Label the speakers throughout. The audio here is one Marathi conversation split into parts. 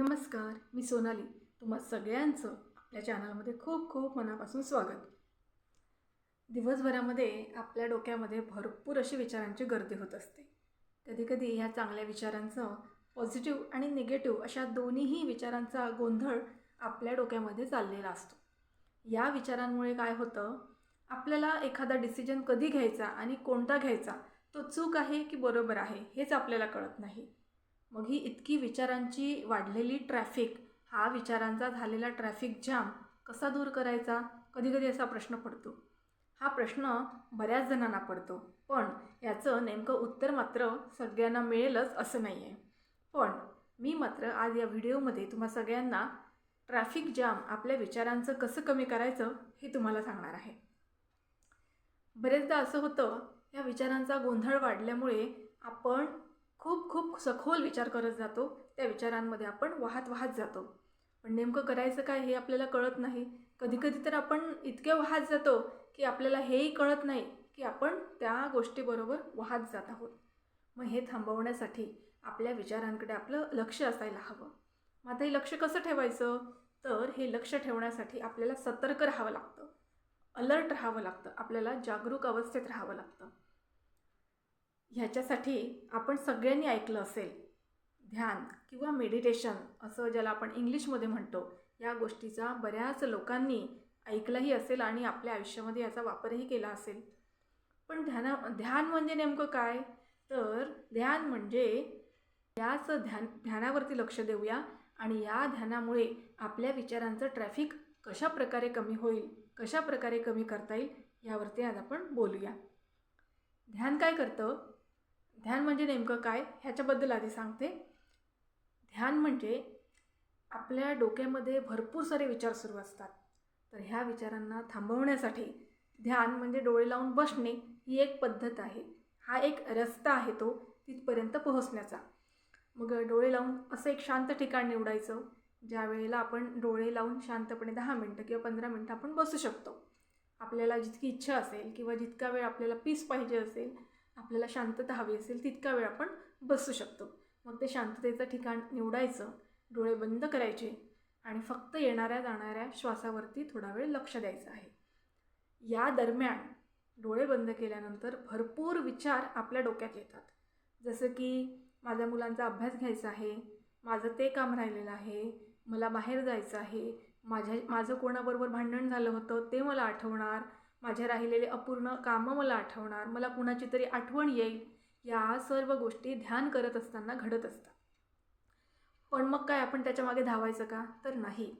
Speaker 1: नमस्कार मी सोनाली. तुम्हा सगळ्यांचं आपल्या चॅनलमध्ये खूप खूप मनापासून स्वागत. दिवसभरामध्ये आपल्या डोक्यामध्ये भरपूर अशी विचारांची गर्दी होत असते. कधीकधी ह्या चांगल्या विचारांचं पॉझिटिव्ह आणि निगेटिव्ह अशा दोन्हीही विचारांचा गोंधळ आपल्या डोक्यामध्ये चाललेला असतो. या विचारांमुळे काय होतं आपल्याला एखादा डिसिजन कधी घ्यायचा आणि कोणता घ्यायचा तो चूक आहे की बरोबर आहे हेच आपल्याला कळत नाही. मग ही इतकी विचारांची वाढलेली ट्रॅफिक हा विचारांचा झालेला ट्रॅफिक जाम कसा दूर करायचा? कधीकधी असा प्रश्न पडतो. हा प्रश्न बऱ्याच जणांना पडतो. पण याचं नेमकं उत्तर मात्र सगळ्यांना मिळेलच असं नाही आहे पण मी मात्र आज या व्हिडिओमध्ये तुम्हा सगळ्यांना ट्रॅफिक जाम आपल्या विचारांचं कसं कमी करायचं हे तुम्हाला सांगणार आहे. बरेचदा असं होतं या विचारांचा गोंधळ वाढल्यामुळे आपण खूप खूप सखोल विचार करत जातो. त्या विचारांमध्ये आपण वाहत वाहत जातो. पण नेमकं करायचं काय हे आपल्याला कळत नाही. कधीकधी तर आपण इतके वाहत जातो की आपल्याला हेही कळत नाही की आपण त्या गोष्टीबरोबर वाहत जात आहोत. मग हे थांबवण्यासाठी आपल्या विचारांकडे आपलं लक्ष असायला हवं. मग आता हे लक्ष कसं ठेवायचं? तर हे लक्ष ठेवण्यासाठी आपल्याला सतर्क राहावं लागतं. अलर्ट राहावं लागतं. आपल्याला जागरूक अवस्थेत राहावं लागतं. ह्याच्यासाठी आपण सगळ्यांनी ऐकलं असेल ध्यान किंवा मेडिटेशन असं ज्याला आपण इंग्लिशमध्ये म्हणतो या गोष्टीचा बऱ्याच लोकांनी ऐकलंही असेल आणि आपल्या आयुष्यामध्ये याचा वापरही केला असेल. पण ध्याना ध्यान म्हणजे नेमकं काय? तर ध्यान म्हणजे याच ध्यान ध्यानावरती लक्ष देऊया आणि या ध्यानामुळे आपल्या विचारांचं ट्रॅफिक कशा प्रकारे कमी होईल कशा प्रकारे कमी करता येईल यावरती आज आपण बोलूया. ध्यान काय करतं? ध्यान म्हणजे नेमकं काय? ह्याच्याबद्दल आधी सांगते. ध्यान म्हणजे आपल्या डोक्यामध्ये भरपूर सारे विचार सुरू असतात. तर ह्या विचारांना थांबवण्यासाठी ध्यान म्हणजे डोळे लावून बसणे ही एक पद्धत आहे. हा एक रस्ता आहे तो तिथपर्यंत पोहोचण्याचा. मग डोळे लावून असं एक शांत ठिकाण निवडायचं ज्या वेळेला आपण डोळे लावून शांतपणे दहा मिनटं किंवा पंधरा मिनटं आपण बसू शकतो. आपल्याला जितकी इच्छा असेल किंवा जितका वेळ आपल्याला पीस पाहिजे असेल आपल्याला शांतता हवी असेल तितका वेळ आपण बसू शकतो. मग ते शांततेचं ठिकाण निवडायचं डोळे बंद करायचे आणि फक्त येणाऱ्या जाणाऱ्या श्वासावरती थोडा वेळ लक्ष द्यायचं आहे. या दरम्यान डोळे बंद केल्यानंतर भरपूर विचार आपल्या डोक्यात येतात. जसं की माझ्या मुलांचा अभ्यास घ्यायचा आहे माझं ते काम राहिलेलं आहे मला बाहेर जायचं आहे माझ्या माझं कोणाबरोबर भांडण झालं होतं ते मला आठवणार माझ्या राहिलेले अपूर्ण कामं मला आठवणार. मला कुणाची तरी आठवण येईल. या सर्व गोष्टी ध्यान करत असताना घडत असतात. पण मग काय आपण त्याच्यामागे धावायचं का? तर नाही.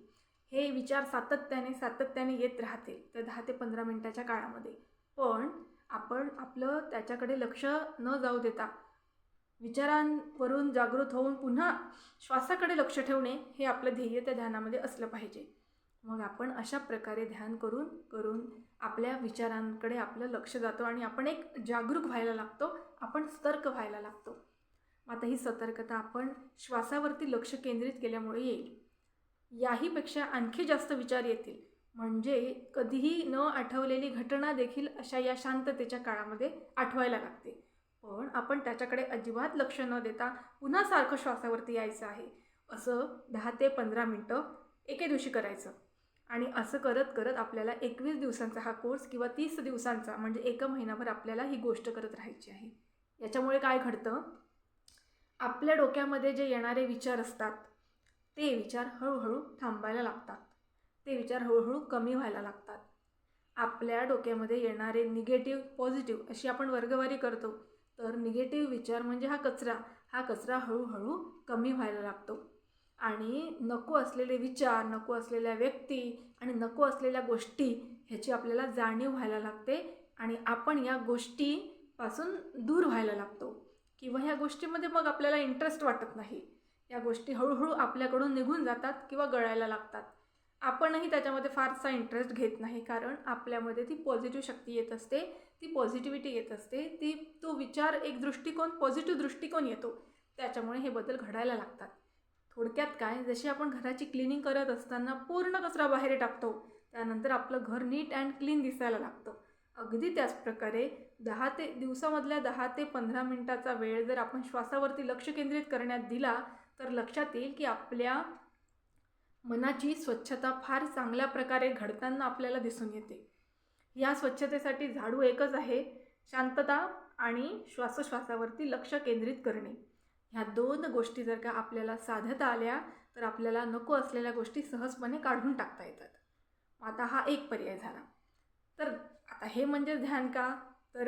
Speaker 1: हे विचार सातत्याने सातत्याने येत राहतील. त्या दहा ते पंधरा मिनटाच्या काळामध्ये. पण आपण आपलं त्याच्याकडे लक्ष न जाऊ देता विचारांवरून जागृत होऊन पुन्हा श्वासाकडे लक्ष ठेवणे हे आपलं ध्येय त्या ध्यानामध्ये असलं पाहिजे. मग आपण अशा प्रकारे ध्यान करून करून आपल्या विचारांकडे आपलं लक्ष जातो आणि आपण एक जागरूक व्हायला लागतो आपण सतर्क व्हायला लागतो. आता ही सतर्कता आपण श्वासावरती लक्ष केंद्रित केल्यामुळे येईल. याहीपेक्षा आणखी जास्त विचार येतील. म्हणजे कधीही न आठवलेली घटना देखील अशा या शांततेच्या काळामध्ये आठवायला लागते. पण आपण त्याच्याकडे अजिबात लक्ष न देता पुन्हा सारखं श्वासावरती यायचं आहे. असं दहा ते पंधरा मिनटं एके दिवशी करायचं. आणि असं करत करत आपल्याला एकवीस दिवसांचा हा कोर्स किंवा तीस दिवसांचा म्हणजे एका महिनाभर आपल्याला ही गोष्ट करत राहायची आहे. याच्यामुळे काय घडतं? आपल्या डोक्यामध्ये जे येणारे विचार असतात ते विचार हळूहळू थांबायला लागतात. ते विचार हळूहळू कमी व्हायला लागतात. आपल्या डोक्यामध्ये येणारे निगेटिव्ह पॉझिटिव्ह अशी आपण वर्गवारी करतो तर निगेटिव्ह विचार म्हणजे हा कचरा हा कचरा हळूहळू कमी व्हायला लागतो. आणि नको असलेले विचार नको असलेल्या व्यक्ती आणि नको असलेल्या गोष्टी ह्याची आपल्याला जाणीव व्हायला लागते आणि आपण या गोष्टीपासून दूर व्हायला लागतो. किंवा ह्या गोष्टीमध्ये मग आपल्याला इंटरेस्ट वाटत नाही. या गोष्टी हळूहळू आपल्याकडून निघून जातात किंवा गळायला लागतात. आपणही त्याच्यामध्ये फारसा इंटरेस्ट घेत नाही कारण आपल्यामध्ये ती पॉझिटिव्ह शक्ती येत असते ती पॉझिटिव्हिटी येत असते ती तो विचार एक दृष्टिकोन पॉझिटिव्ह दृष्टिकोन येतो. त्याच्यामुळे हे बदल घडायला लागतात. थोडक्यात काय? जशी आपण घराची क्लिनिंग करत असताना पूर्ण कचरा बाहेर टाकतो त्यानंतर आपलं घर नीट अँड क्लीन दिसायला लागतं. अगदी त्याच प्रकारे दहा ते दिवसामधल्या दहा ते पंधरा मिनटाचा वेळ जर आपण श्वासावरती लक्ष केंद्रित करण्यात दिला तर लक्षात येईल की आपल्या मनाची स्वच्छता फार चांगल्या प्रकारे घडताना आपल्याला दिसून येते. या स्वच्छतेसाठी झाडू एकच आहे शांतता आणि श्वासोश्वासावरती लक्ष केंद्रित करणे. ह्या दोन गोष्टी जर का आपल्याला साधता आल्या तर आपल्याला नको असलेल्या गोष्टी सहजपणे काढून टाकता येतात. आता हा एक पर्याय झाला. तर आता हे म्हणजे ध्यान का? तर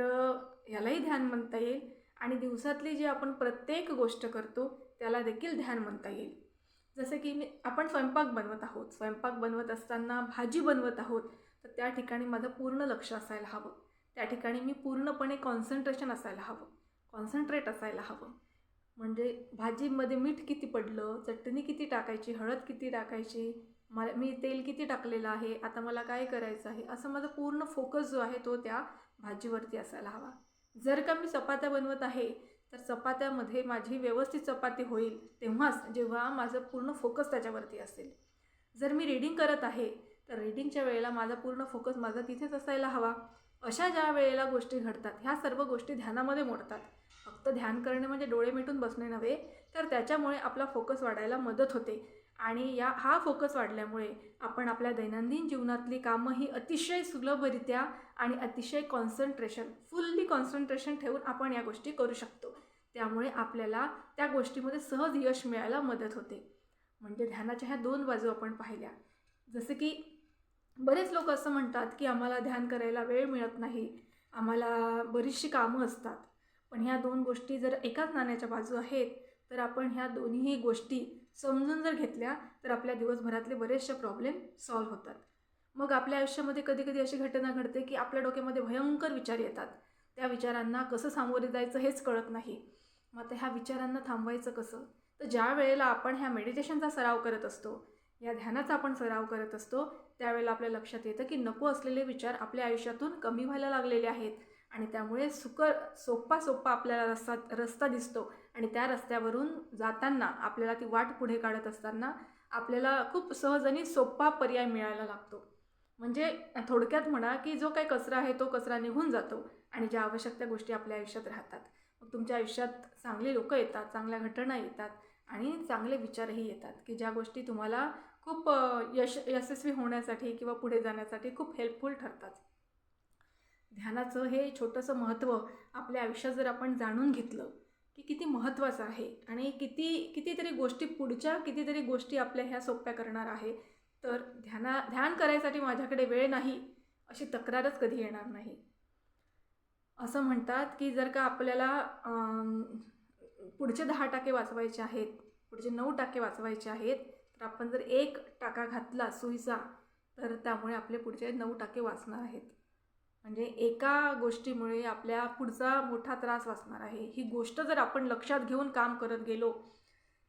Speaker 1: यालाही ध्यान म्हणता येईल आणि दिवसातली जी आपण प्रत्येक गोष्ट करतो त्याला देखील ध्यान म्हणता येईल. जसं की मी आपण स्वयंपाक बनवत आहोत. स्वयंपाक बनवत असताना भाजी बनवत आहोत तर त्या ठिकाणी माझं पूर्ण लक्ष असायला हवं. त्या ठिकाणी मी पूर्णपणे कॉन्सन्ट्रेशन असायला हवं. कॉन्सन्ट्रेट असायला हवं. म्हणजे भाजीमध्ये मीठ किती पडलं चटणी किती टाकायची हळद किती टाकायची मला मी तेल किती टाकलेलं आहे आता मला काय करायचं आहे असं माझा पूर्ण फोकस जो आहे तो त्या भाजीवरती असायला हवा. जर का मी चपात्या बनवत आहे तर चपात्यामध्ये माझी व्यवस्थित चपाती होईल तेव्हाच जेव्हा माझं पूर्ण फोकस त्याच्यावरती असेल. जर मी रीडिंग करत आहे तर रीडिंगच्या वेळेला माझा पूर्ण फोकस माझा तिथेच असायला हवा. अशा ज्या वेळेला गोष्टी घडतात ह्या सर्व गोष्टी ध्यानामध्ये मोडतात. फक्त ध्यान करणे म्हणजे डोळे मिटून बसणे नव्हे तर त्याच्यामुळे आपला फोकस वाढायला मदत होते. आणि या हा फोकस वाढल्यामुळे आपण आपल्या दैनंदिन जीवनातली कामं ही अतिशय सुलभरित्या आणि अतिशय कॉन्सन्ट्रेशन फुल्ली कॉन्सन्ट्रेशन ठेवून आपण या गोष्टी करू शकतो. त्यामुळे आपल्याला त्या गोष्टीमध्ये सहज यश मिळायला मदत होते. म्हणजे ध्यानाच्या ह्या दोन बाजू आपण पाहिल्या. जसं की बरेच लोक असं म्हणतात की आम्हाला ध्यान करायला वेळ मिळत नाही आम्हाला बरीचशी कामं असतात. पण ह्या दोन गोष्टी जर एकाच नाण्याच्या बाजू आहेत तर आपण ह्या दोन्हीही गोष्टी समजून जर घेतल्या तर आपल्या दिवसभरातले बरेचसे प्रॉब्लेम सॉल्व्ह होतात. मग आपल्या आयुष्यामध्ये कधी कधी अशी घटना घडते की आपल्या डोक्यामध्ये भयंकर विचार येतात. त्या विचारांना कसं सामोरे जायचं हेच कळत नाही. मग आता ह्या विचारांना थांबवायचं कसं? तर ज्या वेळेला आपण ह्या मेडिटेशनचा सराव करत असतो या ध्यानाचा आपण सराव करत असतो त्यावेळेला आपल्या लक्षात येतं की नको असलेले विचार आपल्या आयुष्यातून कमी व्हायला लागलेले आहेत. आणि त्यामुळे सुकर सोप्पा सोप्पा आपल्याला रस्ता रस्ता दिसतो. आणि त्या रस्त्यावरून जाताना आपल्याला ती वाट पुढे काढत असताना आपल्याला खूप सहज आणि सोप्पा पर्याय मिळायला लागतो. म्हणजे थोडक्यात म्हणा की जो काही कचरा आहे तो कचरा निघून जातो आणि ज्या आवश्यक त्या गोष्टी आपल्या आयुष्यात राहतात. मग तुमच्या आयुष्यात चांगली लोकं येतात चांगल्या घटना येतात आणि चांगले विचारही येतात की ज्या गोष्टी तुम्हाला खूप यश यशस्वी होण्यासाठी किंवा पुढे जाण्यासाठी खूप हेल्पफुल ठरतात. ध्यानाचं हे छोटंसं महत्त्व आपल्या आयुष्यात जर आपण जाणून घेतलं की किती महत्त्वाचं आहे आणि किती कितीतरी गोष्टी पुढच्या कितीतरी गोष्टी आपल्या ह्या सोप्या करणार आहे तर ध्याना ध्यान करायसाठी माझ्याकडे वेळ नाही अशी तक्रारच कधी येणार नाही. असं म्हणतात की जर का आपल्याला पुढचे दहा टाके वाचवायचे आहेत पुढचे नऊ टाके वाचवायचे आहेत तर आपण जर एक टाका घातला सुईचा तर त्यामुळे आपले पुढचे नऊ टाके वाचणार आहेत. म्हणजे एका गोष्टीमुळे आपल्या पुढचा मोठा त्रास वाचणार आहे. ही गोष्ट जर आपण लक्षात घेऊन काम करत गेलो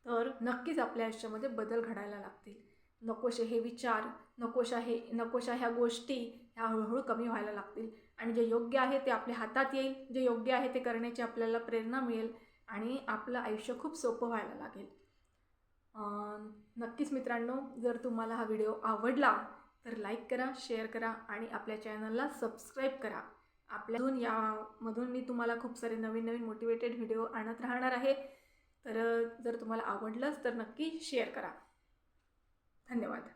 Speaker 1: तर नक्कीच आपल्या आयुष्यामध्ये बदल घडायला लागतील. नकोशे हे विचार नकोशा हे नकोशा ह्या गोष्टी ह्या हळूहळू कमी व्हायला लागतील. आणि जे योग्य आहे ते आपल्या हातात येईल जे योग्य आहे ते करण्याची आपल्याला प्रेरणा मिळेल आणि आपलं आयुष्य खूप सोपं व्हायला लागेल. नक्कीच मित्रांनो जर तुम्हाला हा व्हिडिओ आवडला तर लाईक करा शेअर करा आणि आपल्या चॅनलला सबस्क्राईब करा. आपल्यातून यामधून मी तुम्हाला खूप सारे नवीन नवीन मोटिवेटेड व्हिडिओ आणत राहणार आहे. तर जर तुम्हाला आवडलंच तर नक्की शेअर करा. धन्यवाद.